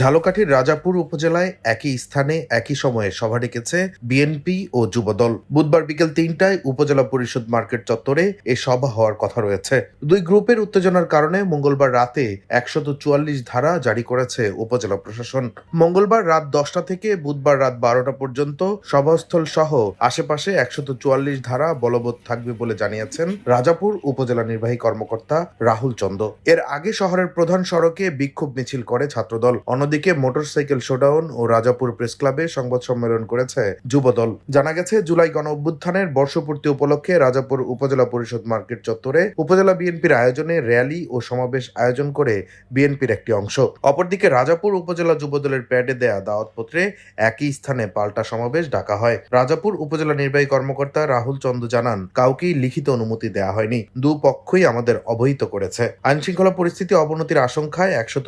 ঝালকাঠির রাজাপুর উপজেলায় একই স্থানে, একই সময়ে সভা ডেকেছে বিএনপি ও যুবদল। বুধবার বিকেল তিনটায় উপজেলা পরিষদ মার্কেট চত্বরে এ সভা হওয়ার কথা রয়েছে। দুই গ্রুপের উত্তেজনার কারণে মঙ্গলবার রাতে একশত চুয়াল্লিশ ধারা জারি করেছে উপজেলা প্রশাসন। মঙ্গলবার রাত দশটা থেকে বুধবার রাত বারোটা পর্যন্ত সভাস্থল সহ আশেপাশে একশত চুয়াল্লিশ ধারা বলবৎ থাকবে বলে জানিয়েছেন রাজাপুর উপজেলা নির্বাহী কর্মকর্তা রাহুল চন্দ। এর আগে শহরের প্রধান সড়কে বিক্ষোভ মিছিল করে ছাত্রদল। অন্যদিকে মোটরসাইকেল শোডাউন ও রাজাপুর প্রেস ক্লাবে সংবাদ সম্মেলন করেছে যুবদল। জানা গেছে, জুলাই গণ অভ্যুত্থানের বর্ষপূর্তি উপলক্ষে রাজাপুর উপজেলা পরিষদ মার্কেট চত্বরে উপজেলা বিএনপির আয়োজনে র্যালি ও সমাবেশ আয়োজন করে বিএনপির একটি অংশ। অপরদিকে রাজাপুর উপজেলা যুবদলের প্যাডে দেয়া দাওয়াতপত্রে একই স্থানে পাল্টা সমাবেশ ডাকা হয়। রাজাপুর উপজেলা নির্বাহী কর্মকর্তা রাহুল চন্দ্র জানান, কাউকেই লিখিত অনুমতি দেওয়া হয়নি। দুপক্ষই আমাদের অবহিত করেছে। আইন শৃঙ্খলা পরিস্থিতি অবনতির আশঙ্কায় একশত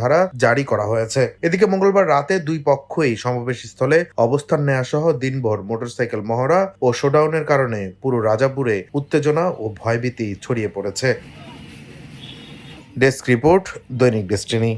ধারা জারি করা হয়েছে। এদিকে মঙ্গলবার রাতে দুই পক্ষই সমাবেশ স্থলে অবস্থান নেওয়া সহ দিনভর মোটরসাইকেল মহড়া ও শোডাউনের কারণে পুরো রাজাপুরে উত্তেজনা ও ভয়ভীতি ছড়িয়ে পড়েছে। ডেস্ক রিপোর্ট দৈনিক ডেস্টিনি।